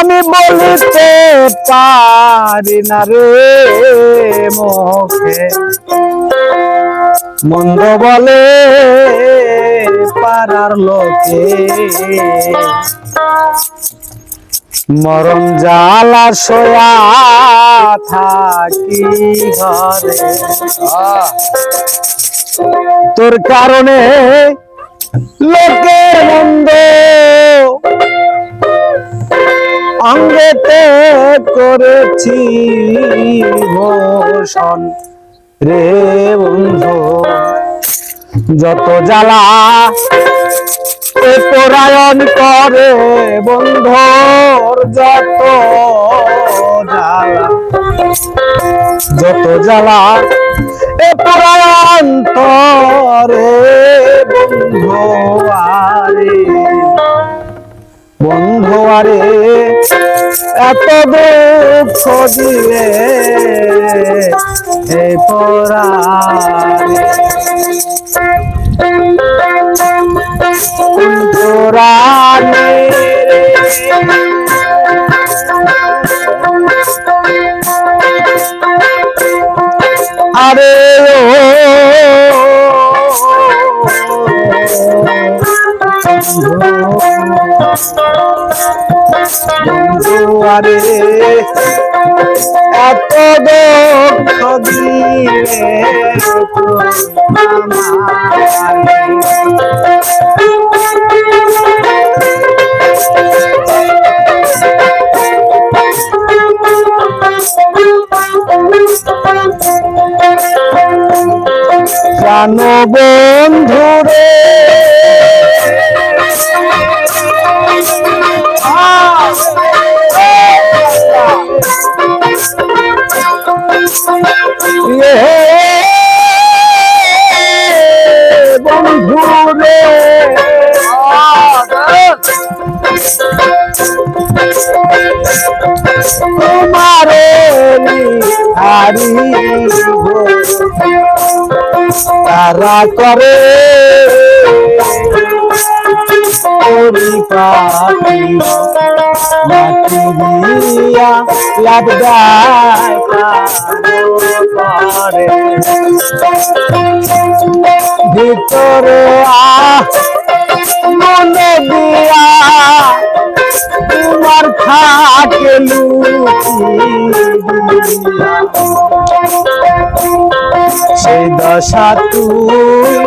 আমি বলিতে পারি না রে মুখে। মন্দ বলে পাড়ার লোকে। মরণ জালা সোয়া থাকি ঘরে। তোর কারণে লোকের মন্দ অঙ্গেতে করেছি ভূষণ রে বন্ধু, যত জ্বালা পরায়ণ করে বন্ধুর, যত জ্বালা যত জ্বালা এ পরায়ণ করে বন্ধু, আরে বন্ধু। আরে এত দুঃখ দিলে হে পরারে আরে ও। আরে এত জানো বন্ধুরে বন্ধুরে তোমারে হারি তারা করে মাটি দিয়া লাভ করে ভিতরে মনে দিয়া তোমার থাকে সেই দশা তুই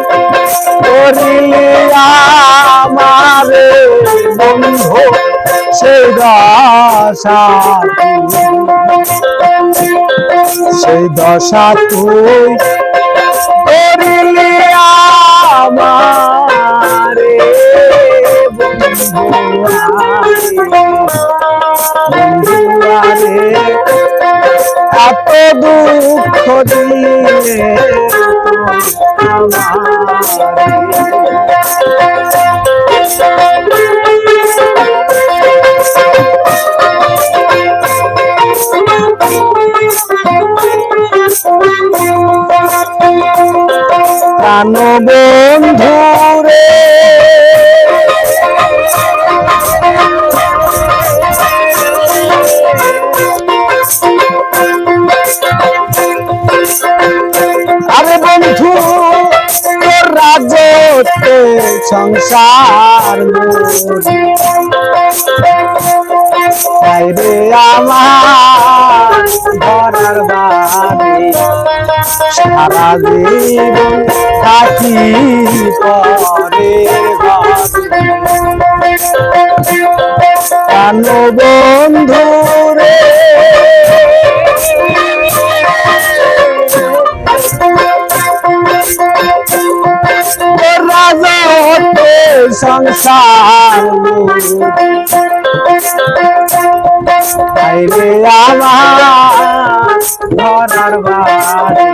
করিলি আমারে বন্ধু সেই দশা সেই দশা তুই করিলি আমারে এত দুঃখ দিলে প্রাণ বন্ধু রে আরে বন্ধু রাজত্বে সংসার আমার ধরার বাড়ি। সারা জীবন থাকি পরে কান বন্ধু রে রাজা সংসার। আইরে আমার ঘরার বাড়ি।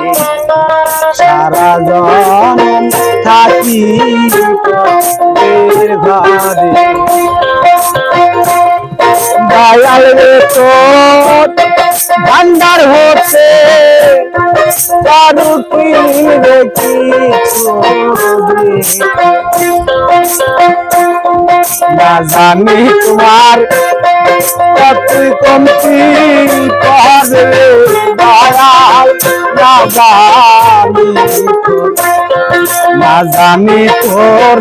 সারা জনম থাকি ভান্ডার কারু দেখি না জানি তোমার তুই কমতি পারে দয়াল, না জানি না জানি তোর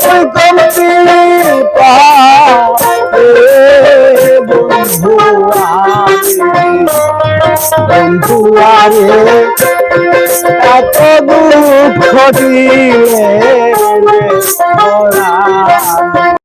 তুই কমতি পারে বন্ধু বন্ধু আরে এত দুঃখ দিলে